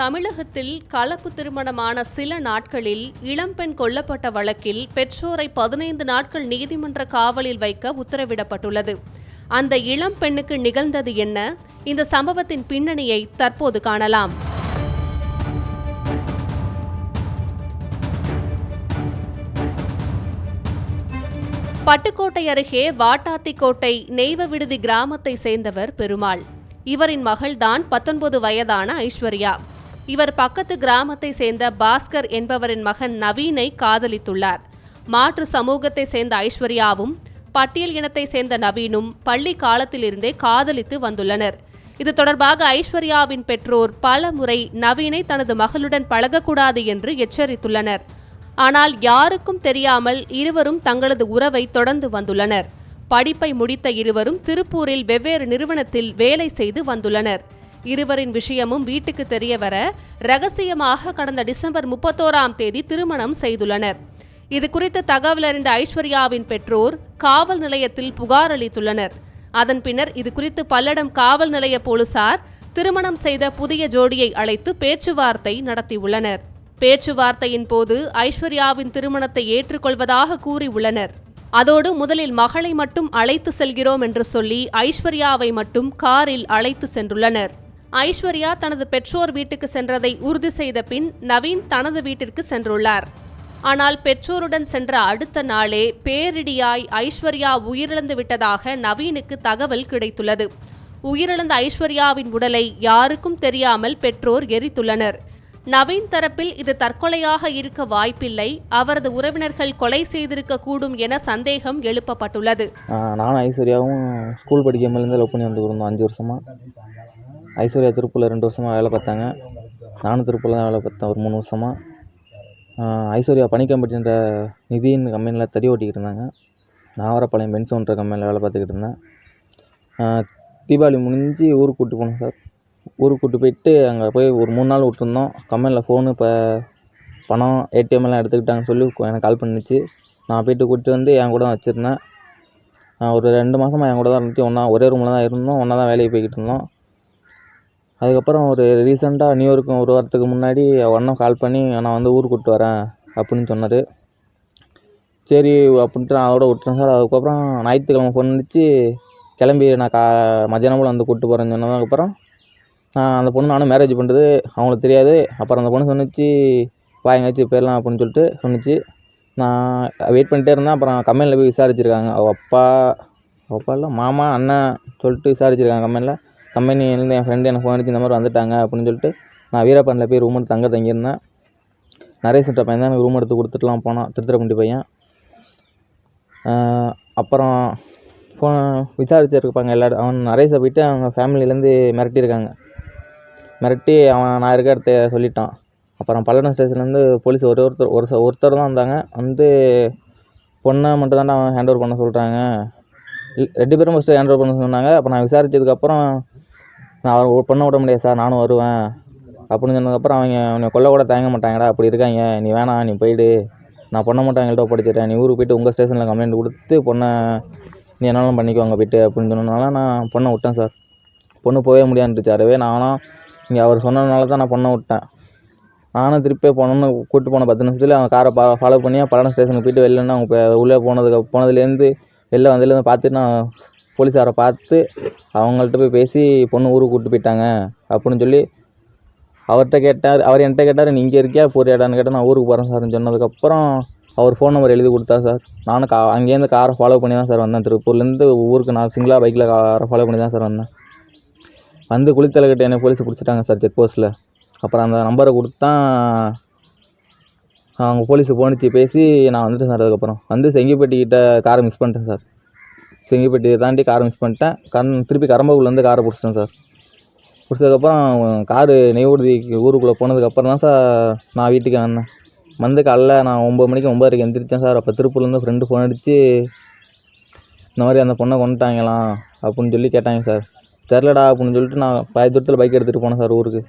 தமிழகத்தில் கலப்பு திருமணமான சில நாட்களில் இளம்பெண் கொல்லப்பட்ட வழக்கில் பெற்றோரை பதினைந்து நாட்கள் நீதிமன்ற காவலில் வைக்க உத்தரவிடப்பட்டுள்ளது. அந்த இளம் பெண்ணுக்கு நிகழ்ந்தது என்ன? இந்த சம்பவத்தின் பின்னணியை தற்போது காணலாம். பட்டுக்கோட்டை அருகே வாட்டாத்திக்கோட்டை நெய்வ விடுதி கிராமத்தை சேர்ந்தவர் பெருமாள். இவரின் மகள்தான் பத்தொன்பது வயதான ஐஸ்வர்யா. இவர் பக்கத்து கிராமத்தை சேர்ந்த பாஸ்கர் என்பவரின் மகன் நவீனை காதலித்துள்ளார். மாற்று சமூகத்தை சேர்ந்த ஐஸ்வர்யாவும் பட்டியல் இனத்தை சேர்ந்த நவீனும் பள்ளி காலத்திலிருந்தே காதலித்து வந்துள்ளனர். இது தொடர்பாக ஐஸ்வர்யாவின் பெற்றோர் பல முறை நவீனை தனது மகளுடன் பழகக்கூடாது என்று எச்சரித்துள்ளனர். ஆனால் யாருக்கும் தெரியாமல் இருவரும் தங்களது உறவை தொடர்ந்து வந்துள்ளனர். படிப்பை முடித்த இருவரும் திருப்பூரில் வெவ்வேறு நிறுவனத்தில் வேலை செய்து வந்துள்ளனர். இருவரின் விஷயமும் வீட்டுக்கு தெரியவர ரகசியமாக கடந்த டிசம்பர் முப்பத்தோராம் தேதி திருமணம் செய்துள்ளனர். இது குறித்து தகவல் அறிந்த ஐஸ்வர்யாவின் பெற்றோர் காவல் நிலையத்தில் புகார் அளித்துள்ளனர். அதன் பின்னர் இது குறித்து பல்லடம் காவல் நிலைய போலீசார் திருமணம் செய்த புதிய ஜோடியை அழைத்து பேச்சுவார்த்தை நடத்தியுள்ளனர். பேச்சுவார்த்தையின் போது ஐஸ்வர்யாவின் திருமணத்தை ஏற்றுக்கொள்வதாக கூறியுள்ளனர். அதோடு முதலில் மகளை மட்டும் அழைத்து செல்கிறோம் என்று சொல்லி ஐஸ்வர்யாவை மட்டும் காரில் அழைத்து சென்றுள்ளனர். ஐஸ்வர்யா தனது பெற்றோர் வீட்டுக்கு சென்றதை உறுதி செய்த பின் நவீன் தனது வீட்டிற்கு சென்றுள்ளார். ஆனால் பெற்றோருடன் சென்ற அடுத்த நாளே பேரிடியாய் ஐஸ்வர்யா உயிரிழந்து விட்டதாக நவீனுக்கு தகவல் கிடைத்துள்ளது. உயிரிழந்த ஐஸ்வர்யாவின் உடலை யாருக்கும் தெரியாமல் பெற்றோர் எரித்துள்ளனர். நவீன் தரப்பில் இது தற்கொலையாக இருக்க வாய்ப்பில்லை அவரது உறவினர்கள் கொலை செய்திருக்க கூடும் என சந்தேகம் எழுப்பப்பட்டுள்ளது. நானும் ஐஸ்வர்யாவும் ஸ்கூல் படிக்கும்போதுலேருந்து லவ் பண்ணி வந்துருந்தோம் அஞ்சு வருஷமா. ஐஸ்வர்யா திருப்பூரில் ரெண்டு வருஷமாக வேலை பார்த்தாங்க. நானும் திருப்பூரில் தான் வேலை பார்த்தேன் ஒரு மூணு வருஷமாக ஐஸ்வர்யா பனிக்கம்பட்டின்ற நிதின்னு கம்பெனியில் தறி ஓட்டிக்கிட்டு இருந்தாங்க. நாவரப்பாளையம் பென்சோன்ற கம்பெனியில் வேலை பார்த்துக்கிட்டு இருந்தேன். தீபாவளி முடிஞ்சு ஊருக்கு கூப்பிட்டு போனோம் சார். ஊருக்கு கூப்பிட்டு போயிட்டு அங்கே போய் ஒரு மூணு நாள் விட்டுருந்தோம். கம்பெனியில் ஃபோனு இப்போ பணம் ஏடிஎம் எல்லாம் எடுத்துக்கிட்டாங்கன்னு சொல்லி எனக்கு கால் பண்ணுச்சு. நான் போயிட்டு கூப்பிட்டு வந்து என் கூட தான் வச்சுருந்தேன். ஒரு ரெண்டு மாதமாக என் கூட தான் இருந்துட்டு ஒன்றா ஒரே ரூமில் தான் இருந்தோம். ஒன்றா தான் வேலைக்கு போய்கிட்டு இருந்தோம். அதுக்கப்புறம் ஒரு ரீசெண்டாக நியூ ஒரு வாரத்துக்கு முன்னாடி ஒன்றும் கால் பண்ணி நான் வந்து ஊருக்கு கூப்பிட்டு வரேன் அப்படின்னு சொன்னார். சரி அப்படின்ட்டு நான் விட்டுறேன் சார். அதுக்கப்புறம் ஞாயிற்றுக்கிழமை ஃபோன் அடித்து கிளம்பி நான் கா மத்தியானம் போல் வந்து கூப்பிட்டு போகிறேன்னு சொன்னதுக்கப்புறம் நான் அந்த பொண்ணு நானும் மேரேஜ் பண்ணுறது அவங்களுக்கு தெரியாது. அப்புறம் அந்த பொண்ணு சொன்னிச்சு வா எங்கேயாச்சும் போயிடலாம் அப்படின்னு சொல்லிட்டு சொன்னிச்சு. நான் வெயிட் பண்ணிட்டே இருந்தேன். அப்புறம் கம்பெனியில் போய் விசாரிச்சிருக்காங்க. அவள் அப்பா அவள் அப்பா இல்லை மாமா அண்ணன் சொல்லிட்டு விசாரிச்சிருக்காங்க கம்பெனியில் கம்பெனிலேருந்து என் ஃப்ரெண்டு எனக்கு ஃபோன் அடிச்சு இந்த மாதிரி வந்துட்டாங்க அப்படின்னு சொல்லிட்டு நான் வீரப்பனில் போய் ரூம் எடுத்து தங்க தங்கியிருந்தேன். நரேஷ்ன்ற பையன் தான் எனக்கு ரூம் எடுத்து கொடுத்துட்டுலாம் போனான் திருத்திரப்பண்டி பையன். அப்புறம் ஃபோன் விசாரிச்சிருப்பாங்க எல்லோரும் அவன் நரேஷை போயிட்டு அவங்க ஃபேமிலியிலேருந்து மிரட்டியிருக்காங்க. மிரட்டி அவன் நான் இருக்க இடத்த சொல்லிட்டான். அப்புறம் பல்லடம் ஸ்டேஷன்லேருந்து போலீஸ் ஒரு ஒருத்தர் ஒரு ச- ஒருத்தர் தான் வந்தாங்க. வந்து பொண்ணை மட்டும் தானே அவன் ஹேண்ட் ஓவர் பண்ண சொல்கிறாங்க ரெண்டு பேரும் ஃபஸ்ட்டு ஹேண்ட் ஓவர் பண்ண சொன்னாங்க. அப்போ நான் விசாரித்ததுக்கப்புறம் நான் அவர் பண்ண விட முடியாது சார் நானும் வருவேன். அப்படின்னு சொன்னதுக்கப்புறம் அவங்க அவனை கொல்ல கூட தயங்க மாட்டாங்கடா அப்படி இருக்காங்க. நீ வேணாம் நீ போயிடு. நான் பொண்ணை மட்டும் எங்கள்கிட்ட ஒப்படைச்சிடுறேன். நீ ஊருக்கு போயிட்டு உங்கள் ஸ்டேஷனில் கம்ப்ளைண்ட் கொடுத்து பொண்ணை நீ என்னாலும் பண்ணிக்குவாங்க போயிட்டு அப்படின்னு சொன்னதுனால நான் பொண்ணை விட்டேன் சார். பொண்ணு போகவே முடியாதுன்ட்டுச்சு அதுவே நானும் இங்கே அவர் சொன்னதுனால தான் நான் பொண்ணை விட்டேன். நானும் திருப்பி பொண்ணு கூப்பிட்டு போன பத்து நிமிஷத்துல அவன் காரை பா ஃபாலோ பண்ணி பல்லடம் ஸ்டேஷனுக்கு போயிட்டு வெளிலன்னா அவங்க உள்ளே போனதுக்கு போனதுலேருந்து வெளில வந்ததுலேருந்து பார்த்துட்டு நான் போலீஸாரை பார்த்து அவங்கள்ட்ட போய் பேசி பொண்ணு ஊருக்கு கூப்பிட்டு போயிட்டாங்க அப்படின்னு சொல்லி அவர்கிட்ட கேட்டார். அவர் என்கிட்ட கேட்டார் நீ இங்கே இருக்கியா? போறியாடான்னு கேட்டால் நான் ஊருக்கு போகிறேன் சார்னு சொன்னதுக்கப்புறம் அவர் ஃபோன் நம்பர் எழுதி கொடுத்தா சார். நானும் கா அங்கேருந்து காரை ஃபாலோ பண்ணி தான் சார் வந்தேன். திருப்பூர்லேருந்து ஊருக்கு நான் சிங்கிளாக பைக்கில் காரை ஃபாலோ பண்ணி தான் சார் வந்தேன். வந்து குளித்தலைக்கிட்ட என்னை போலீஸ் பிடிச்சிட்டாங்க சார் செக் போஸ்ட்டில் அப்புறம் அந்த நம்பரை கொடுத்தா அவங்க போலீஸுக்கு போனிச்சு பேசி நான் வந்துட்டேன் சார் அதுக்கப்புறம். வந்து செங்கிப்பட்டிக்கிட்ட காரை மிஸ் பண்ணிட்டேன் சார். செங்கிப்பட்டி தாண்டி காரை மிஸ் பண்ணிட்டேன். கண் திருப்பி கரம்பகுலேருந்து காரை பிடிச்சிட்டேன் சார். பிடிச்சதுக்கப்புறம் காரு நெய்வேலிக்கு ஊருக்குள்ளே போனதுக்கப்புறம் தான் சார் நான் வீட்டுக்கு வந்தேன். வந்து காலைல நான் ஒம்பது மணிக்கு ஒம்பதரைக்கு எந்திரிச்சேன் சார். அப்போ திருப்பூர்லேருந்து ஃப்ரெண்டு ஃபோன் அடித்து இந்த மாதிரி அந்த பொண்ணை கொண்டுட்டாங்களாம் அப்படின்னு சொல்லி கேட்டாங்க சார். தெரிலடா அப்படின்னு சொல்லிட்டு நான் பழைய தூரத்தில் பைக் எடுத்துகிட்டு போனேன் சார் ஊருக்கு.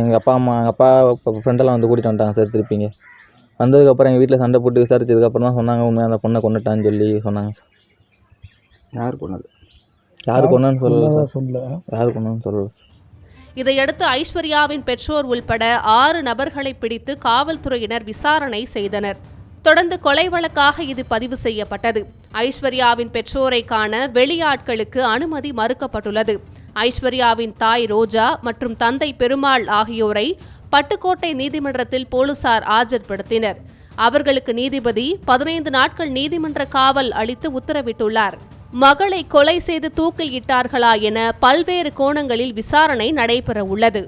எங்கள் அப்பா அம்மா எங்கள் அப்பா ஃப்ரெண்டெல்லாம் வந்து கூட்டிகிட்டு வந்துட்டாங்க சார் திருப்பிங்க. வந்ததுக்கப்புறம் எங்கள் வீட்டில் சண்டை போட்டு விசாரிச்சதுக்கப்புறம் தான் சொன்னாங்க உண்மையாக அந்த பொண்ணை கொண்டுட்டான்னு சொல்லி சொன்னாங்க யார் கொண்டது யார் கொண்டுன்னு சொல்லல சார்? சொல்ல. யார் கொண்டுன்னு சொல்லல இதையடுத்து ஐஸ்வர்யாவின் பெற்றோர் உள்பட ஆறு நபர்களை பிடித்து காவல்துறையினர் விசாரணை செய்தனர். தொடர்ந்து கொலை வழக்காக இது பதிவு செய்யப்பட்டது. ஐஸ்வர்யாவின் பெற்றோரை காண வெளியாட்களுக்கு அனுமதி மறுக்கப்பட்டுள்ளது. ஐஸ்வர்யாவின் தாய் ரோஜா மற்றும் தந்தை பெருமாள் ஆகியோரை பட்டுக்கோட்டை நீதிமன்றத்தில் போலீசார் ஆஜர்படுத்தினர். அவர்களுக்கு நீதிபதி பதினைந்து நாட்கள் நீதிமன்ற காவல் அளித்து உத்தரவிட்டுள்ளார். மகளை கொலை செய்து தூக்கில் இட்டார்களா என பல்வேறு கோணங்களில் விசாரணை நடைபெற உள்ளது